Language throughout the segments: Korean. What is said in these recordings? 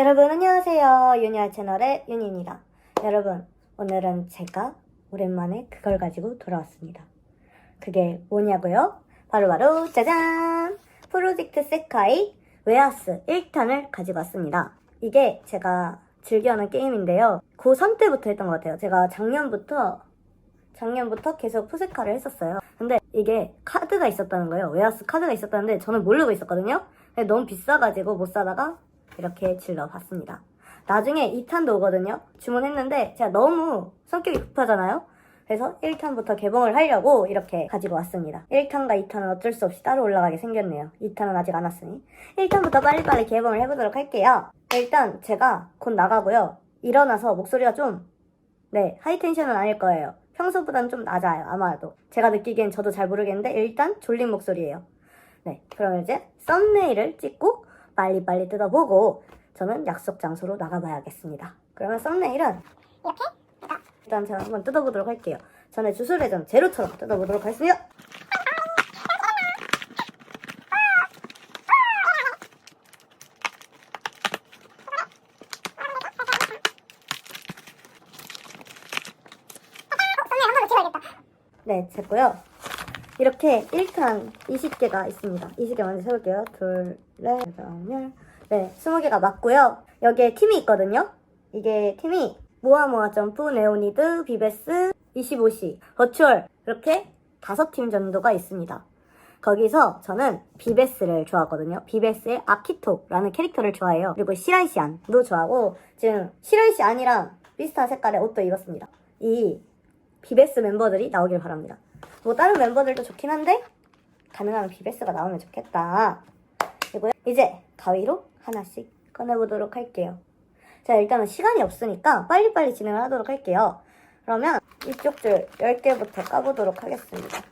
여러분 안녕하세요. 유니아 채널의 윤입니다. 여러분 오늘은 제가 오랜만에 그걸 가지고 돌아왔습니다. 그게 뭐냐고요? 바로 바로 짜잔! 프로젝트 세카이 웨하스 1탄을 가지고 왔습니다. 이게 제가 즐겨하는 게임인데요. 고3 때부터 했던 것 같아요. 제가 작년부터 작년부터 계속 푸세카를 했었어요. 근데 이게 카드가 있었다는 거예요. 웨하스 카드가 있었다는데 저는 모르고 있었거든요. 너무 비싸가지고 못 사다가 이렇게 질러봤습니다. 나중에 2탄도 오거든요. 주문했는데 제가 너무 성격이 급하잖아요. 그래서 1탄부터 개봉을 하려고 이렇게 가지고 왔습니다. 1탄과 2탄은 어쩔 수 없이 따로 올라가게 생겼네요. 2탄은 아직 안 왔으니. 1탄부터 빨리빨리 개봉을 해보도록 할게요. 일단 제가 곧 나가고요. 일어나서 목소리가 좀, 네, 하이텐션은 아닐 거예요. 평소보다는 좀 낮아요, 아마도. 제가 느끼기엔 저도 잘 모르겠는데 일단 졸린 목소리예요. 네, 그럼 이제 썸네일을 찍고 빨리빨리 뜯어보고 저는 약속 장소로 나가봐야겠습니다. 그러면 썸네일은 이렇게 일단 제가 한번 뜯어보도록 할게요. 전에 주술회전 제로처럼 뜯어보도록 찍어야겠다 네, 됐고요. 이렇게 1탄 20개가 있습니다. 20개 먼저 세볼게요. 둘, 넷, 여섯, 열. 네, 20개가 맞고요. 여기에 팀이 있거든요. 이게 팀이 모아모아 점프, 네오니드, 비베스, 25시, 버추얼 이렇게 다섯 팀 정도가 있습니다. 거기서 저는 비베스를 좋아하거든요. 비베스의 아키토라는 캐릭터를 좋아해요. 그리고 시라이시안도 좋아하고 지금 시라이시안이랑 비슷한 색깔의 옷도 입었습니다. 이 비베스 멤버들이 나오길 바랍니다. 뭐 다른 멤버들도 좋긴 한데 가능하면 비베스가 나오면 좋겠다. 그리고 이제 가위로 하나씩 꺼내보도록 할게요. 자 일단은 시간이 없으니까 빨리빨리 진행을 하도록 할게요. 그러면 이쪽 줄 10개부터 까보도록 하겠습니다.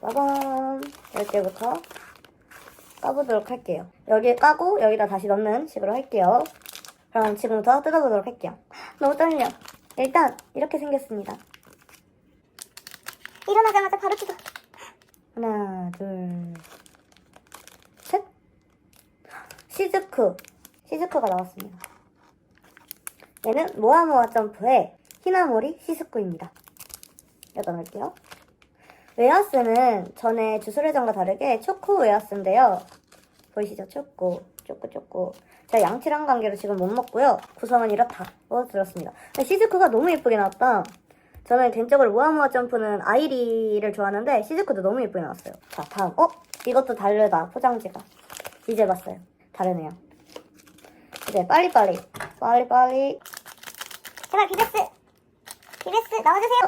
빠밤 10개부터 까보도록 할게요. 여기에 까고 여기다 다시 넣는 식으로 할게요. 그럼 지금부터 뜯어보도록 할게요. 너무 떨려. 일단 이렇게 생겼습니다. 일어나자마자 바로 찍어 하나, 둘, 셋. 시즈쿠. 시즈쿠가 나왔습니다. 얘는 모아모아 점프의 히나모리 시즈쿠입니다. 여기다 넣을게요. 웨하스는 전에 주술회전과 다르게 초코 웨하스인데요. 보이시죠? 초코, 초코, 초코. 제가 양치랑 관계로 지금 못 먹고요. 구성은 이렇다. 어, 들었습니다. 근데 시즈쿠가 너무 예쁘게 나왔다. 저는 개인적으로 모아모아 점프는 아이리를 좋아하는데 시즈쿠도 너무 예쁘게 나왔어요. 자, 다음. 어? 이것도 다르다. 포장지가. 이제 봤어요. 다르네요. 이제 빨리빨리. 빨리빨리. 제발 비베스 비베스 나와주세요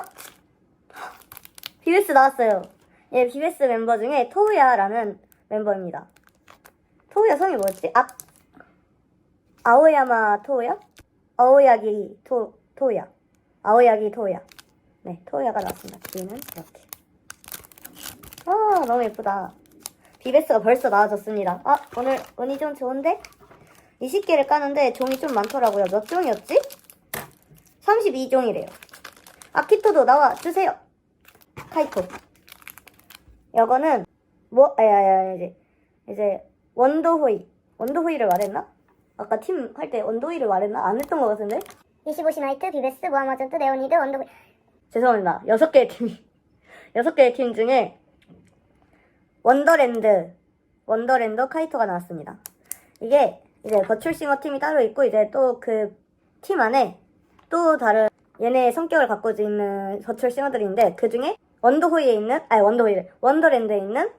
비베스 나왔어요. 예, 비베스 멤버 중에 토우야라는 멤버입니다. 토우야 성이 뭐였지? 아, 아오야마 토우야? 아오야기 토, 토우야. 아오야기 토우야. 네, 토우야가 나왔습니다. 뒤는 이렇게. 아, 너무 예쁘다. 비베스가 벌써 나와졌습니다. 아, 오늘 운이 좀 좋은데? 20개를 까는데 종이 좀 많더라고요. 몇 종이었지? 32종이래요. 아키토도 나와주세요. 카이토. 이거는 뭐 아야야 이제 이제 원더호이 원더호이를 말했나? 아까 팀 할 때 원더호이를 말했나? 안 했던 것 같은데? 25시 나이트 비베스 모아마전트 네오니드 원더 죄송합니다. 여섯 개의 팀 여섯 개의 팀 중에 원더랜드 원더랜드 카이토가 나왔습니다. 이게 이제 버출싱어 팀이 따로 있고 이제 또 그 팀 안에 또 다른 얘네의 성격을 갖고 있는 버출싱어들인데 그 중에 원더호이에 있는 아니 원더호이래 원더랜드에 있는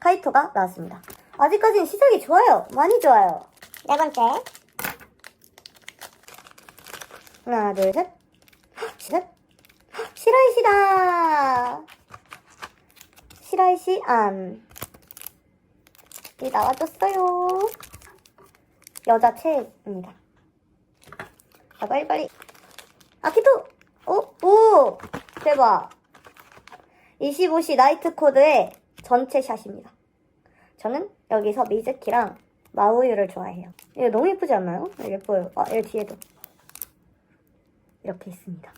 카이토가 나왔습니다. 아직까지는 시작이 좋아요. 많이 좋아요. 네 번째 하나 둘 셋. 헉, 셋. 헉, 시라이시다. 시라이시 안. 이 나와줬어요. 여자 책입니다. 자 빨리빨리. 아키토. 오, 오, 대박. 25시 나이트 코드의 전체 샷입니다. 저는 여기서 미즈키랑 마우유를 좋아해요. 이거 너무 예쁘지 않나요? 예뻐요. 아, 여기 뒤에도. 이렇게 있습니다.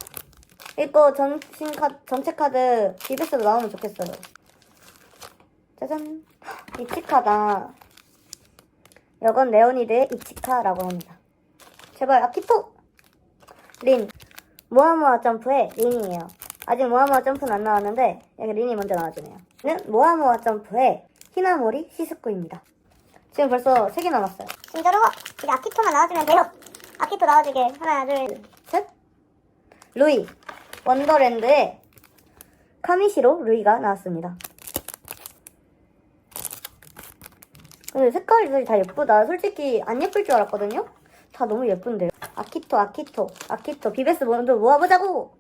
이거 전신 카 전체 카드 비베스도 나오면 좋겠어요. 짜잔. 이치카다. 이건 레오니드의 이치카라고 합니다. 제발 아키토! 린. 모아모아 점프의 린이에요. 아직 모아모아 점프는 안 나왔는데 여기 린이 먼저 나와주네요. 는 모아모아 점프의 히나모리 시스코입니다. 지금 벌써 3개 남았어요. 진짜로 이제 아키토만 나와주면 돼요. 아키토 나와주게 하나 둘. 셋. 루이. 원더랜드의 카미시로 루이가 나왔습니다. 근데 색깔이 다 예쁘다. 솔직히 안 예쁠 줄 알았거든요? 다 너무 예쁜데요. 아키토, 아키토, 아키토. 비베스 먼저 모아보자고!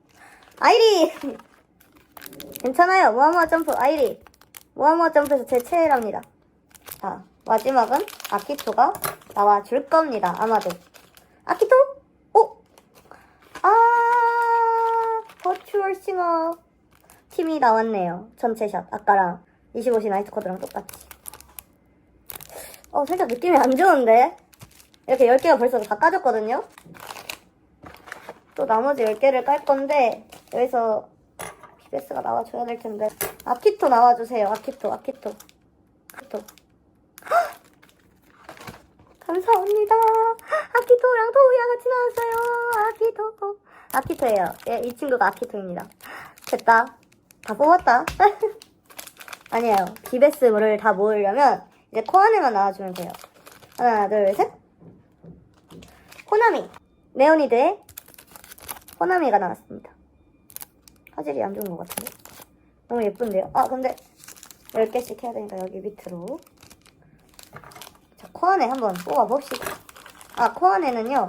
아이리! 괜찮아요. 모아모아 점프, 아이리. 모아모아 점프에서 제 최애랍니다. 자, 마지막은 아키토가 나와줄 겁니다. 아마도. 아키토? 오! 아, 버추얼 싱어 팀이 나왔네요. 전체 샷. 아까랑 25시 나이트 코드랑 똑같이. 어, 살짝 느낌이 안 좋은데? 이렇게 10개가 벌써 다 까졌거든요? 또 나머지 10개를 깔 건데, 여기서 비베스가 나와줘야 될 텐데. 아키토 나와주세요. 아키토, 아키토. 아키토. 감사합니다. 아키토랑 토우야 같이 나왔어요. 아키토. 아키토예요. 예, 이 친구가 아키토입니다. 됐다. 다 뽑았다. 아니에요. 비베스를 다 모으려면 이제 코 안에만 나와주면 돼요. 하나, 둘, 셋. 호나미. 네오니드의 호나미가 나왔습니다. 화질이 안 좋은 것 같은데. 너무 예쁜데요? 아, 근데 10개씩 해야 되니까 여기 밑으로. 자, 코 안에 한번 뽑아봅시다. 아, 코 안에는요.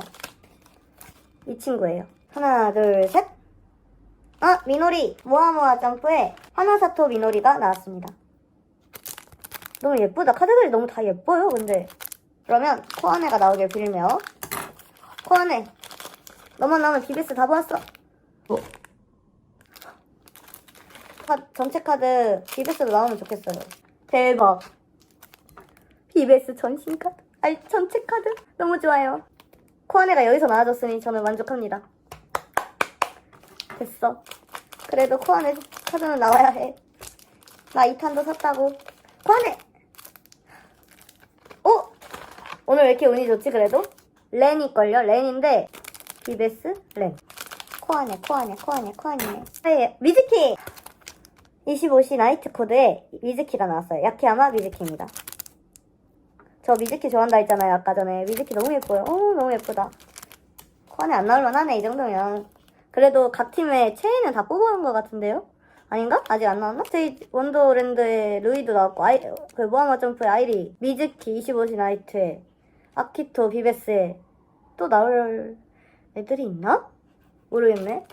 이 친구예요. 하나, 둘, 셋. 아, 미노리. 모아모아 점프에 하나사토 미노리가 나왔습니다. 너무 예쁘다. 카드들이 너무 다 예뻐요, 근데. 그러면 코 안에가 나오길 빌며. 코 안에. 너만 나오면 비비스 다 보았어. 뭐? 카, 전체 카드 비베스도 나오면 좋겠어요. 대박. 비베스 전신 카드. 아니, 전체 카드. 너무 좋아요. 코아네가 여기서 나와줬으니 저는 만족합니다. 됐어. 그래도 코아네 카드는 나와야 해. 나 2탄도 샀다고. 코아네! 오! 오늘 왜 이렇게 운이 좋지, 그래도? 렌일걸요? 렌인데, 비베스, 렌. 코아네, 코아네, 코아네, 코아네. 네, 미즈키! 25시 나이트 코드에 미즈키가 나왔어요. 야키야마 미즈키입니다. 저 미즈키 좋아한다 했잖아요, 아까 전에. 미즈키 너무 예뻐요. 어, 너무 예쁘다. 코안에 안 나올만 하네, 이 정도면. 그래도 각 팀의 체인은 다 뽑아온 것 같은데요? 아닌가? 아직 안 나왔나? 저희 원더랜드의 루이도 나왔고, 아이, 그 모아마 점프의 아이리, 미즈키 25시 나이트에, 아키토 비베스에 또 나올 애들이 있나? 모르겠네.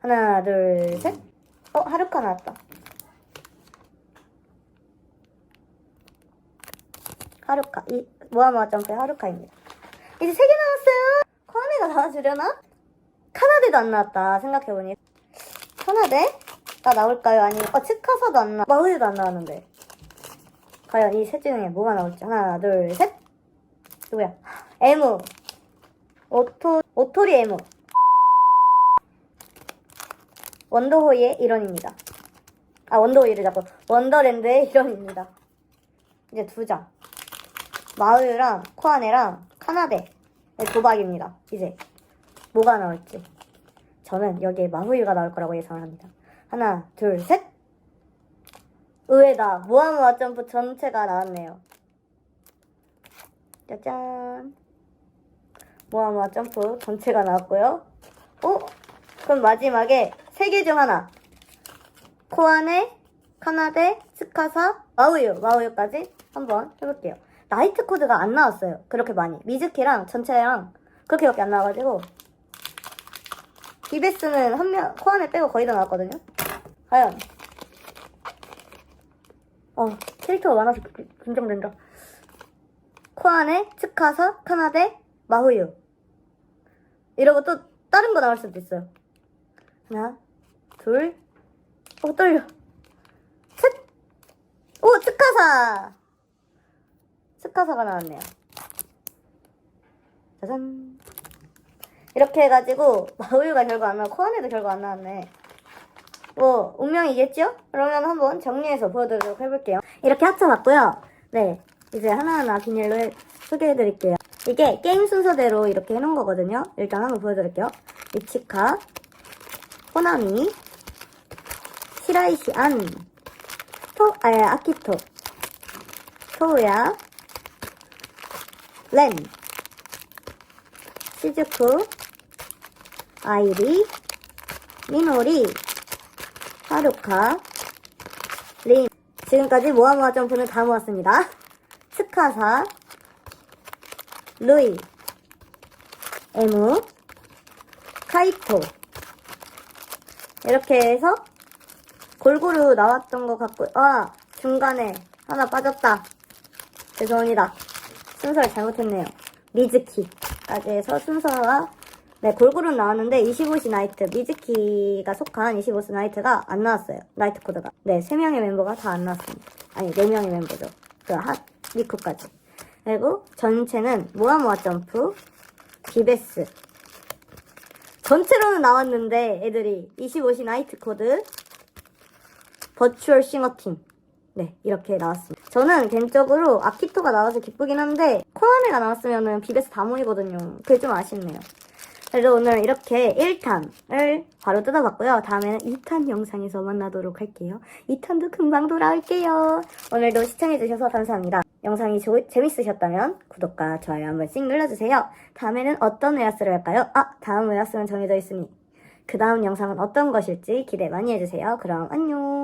하나, 둘, 셋. 어, 하루카 나왔다. 하루카. 이, 모아모아 점프의 하루카입니다. 이제 세 개 나왔어요. 카나데가 나와주려나? 카나데도 안 나왔다. 생각해보니. 카나데가 나올까요? 아니면, 어, 츠카사도 안 나, 마우이도 안 나왔는데. 과연 이 셋 중에 뭐가 나올지. 하나, 둘, 셋. 누구야? 에무. 오토, 오토리 에무. 원더호이의 일원입니다. 아, 원더호이를 자꾸. 원더랜드의 일원입니다. 이제 두 장. 마우유랑 코아네랑 카나데 도박입니다. 이제 뭐가 나올지 저는 여기에 마우유가 나올 거라고 예상을 합니다. 하나, 둘, 셋. 의외다. 모아모아 점프 전체가 나왔네요. 짜잔. 모아모아 점프 전체가 나왔고요. 오, 그럼 마지막에 세 개 중 하나. 코아네, 카나데, 스카사, 마우유, 마우유까지 한번 해볼게요. 나이트 코드가 안 나왔어요. 그렇게 많이. 미즈키랑 전체랑 그렇게밖에 안 나와가지고. 비베스는 한 명, 코안에 빼고 거의 다 나왔거든요. 과연. 어, 캐릭터가 많아서 그- 긴장된다. 코안에, 츠카사, 카나데, 마후유. 이러고 또 다른 거 나올 수도 있어요. 하나, 둘, 어, 떨려. 셋! 오, 츠카사! 스카사가 나왔네요. 짜잔. 이렇게 해가지고 마우유가 결과 안 나오고 코안에도 결과 안 나왔네. 뭐 운명이겠죠? 그러면 한번 정리해서 보여드리도록 해볼게요. 이렇게 합쳐봤고요. 네. 이제 하나하나 비닐로 소개해드릴게요. 이게 게임 순서대로 이렇게 해놓은 거거든요. 일단 한번 보여드릴게요. 이치카, 호나미, 시라이시 안, 토, 아, 아키토, 토우야, 렌, 시즈쿠, 아이리, 미노리, 하루카, 린. 지금까지 모아모아 점프는 다 모았습니다. 스카사, 루이, 에무, 카이토. 이렇게 해서 골고루 나왔던 것 같고, 아, 중간에 하나 빠졌다. 죄송합니다. 순서를 잘못했네요. 미즈키까지 해서 순서가 네, 골고루 나왔는데 25시 나이트, 미즈키가 속한 25시 나이트가 안 나왔어요. 나이트 코드가. 네, 3명의 멤버가 다 안 나왔습니다. 아니, 4명의 멤버죠. 그 핫, 미쿠까지. 그리고 전체는 모아모아 점프, 비베스. 전체로는 나왔는데 애들이 25시 나이트 코드, 버추얼 싱어팀. 네, 이렇게 나왔습니다. 저는 개인적으로 아키토가 나와서 기쁘긴 한데, 코나미가 나왔으면은 비베스 다 모이거든요. 그게 좀 아쉽네요. 그래서 오늘 이렇게 1탄을 바로 뜯어봤고요. 다음에는 2탄 영상에서 만나도록 할게요. 2탄도 금방 돌아올게요. 오늘도 시청해주셔서 감사합니다. 영상이 조- 재밌으셨다면 구독과 좋아요 한 번씩 눌러주세요. 다음에는 어떤 웨하스를 할까요? 아, 다음 웨하스는 정해져 있으니 그 다음 영상은 어떤 것일지 기대 많이 해주세요. 그럼 안녕.